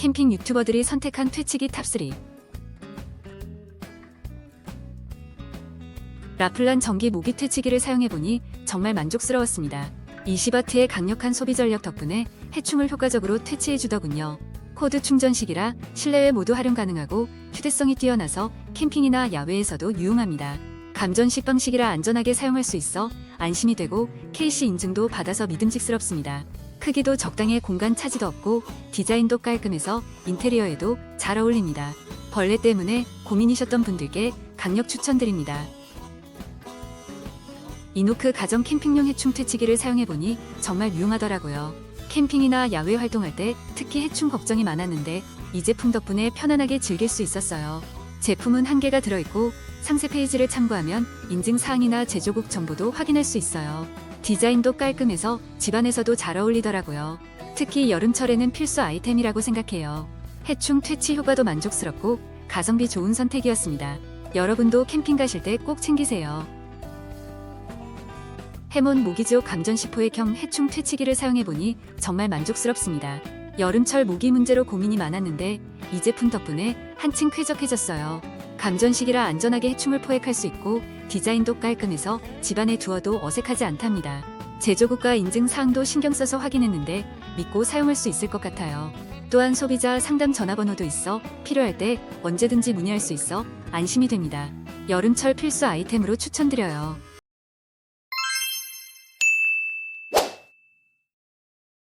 캠핑 유튜버들이 선택한 퇴치기 탑3 라플란 전기 모기 퇴치기를 사용해보니 정말 만족스러웠습니다. 20와트의 강력한 소비 전력 덕분에 해충을 효과적으로 퇴치해주더군요. 코드 충전 식이라 실내외 모두 활용 가능하고 휴대성이 뛰어나서 캠핑이나 야외에서도 유용합니다. 감전식 방식이라 안전하게 사용할 수 있어 안심이 되고 KC 인증도 받아서 믿음직스럽습니다. 크기도 적당해 공간 차지도 없고 디자인도 깔끔해서 인테리어에도 잘 어울립니다. 벌레 때문에 고민이셨던 분들께 강력 추천드립니다. 이노크 가정 캠핑용 해충 퇴치기를 사용해보니 정말 유용하더라고요. 캠핑이나 야외 활동할 때 특히 해충 걱정이 많았는데 이 제품 덕분에 편안하게 즐길 수 있었어요. 제품은 한 개가 들어있고 상세 페이지를 참고하면 인증 사항이나 제조국 정보도 확인할 수 있어요. 디자인도 깔끔해서 집안에서도 잘 어울리더라고요. 특히 여름철에는 필수 아이템이라고 생각해요. 해충 퇴치 효과도 만족스럽고 가성비 좋은 선택이었습니다. 여러분도 캠핑 가실 때 꼭 챙기세요. 해몬 모기지옥 감전시포액형 해충 퇴치기를 사용해보니 정말 만족스럽습니다. 여름철 모기 문제로 고민이 많았는데 이 제품 덕분에 한층 쾌적해졌어요. 감전식이라 안전하게 해충을 포획할 수 있고 디자인도 깔끔해서 집안에 두어도 어색하지 않답니다. 제조국가 인증 사항도 신경 써서 확인했는데 믿고 사용할 수 있을 것 같아요. 또한 소비자 상담 전화번호도 있어 필요할 때 언제든지 문의할 수 있어 안심이 됩니다. 여름철 필수 아이템으로 추천드려요.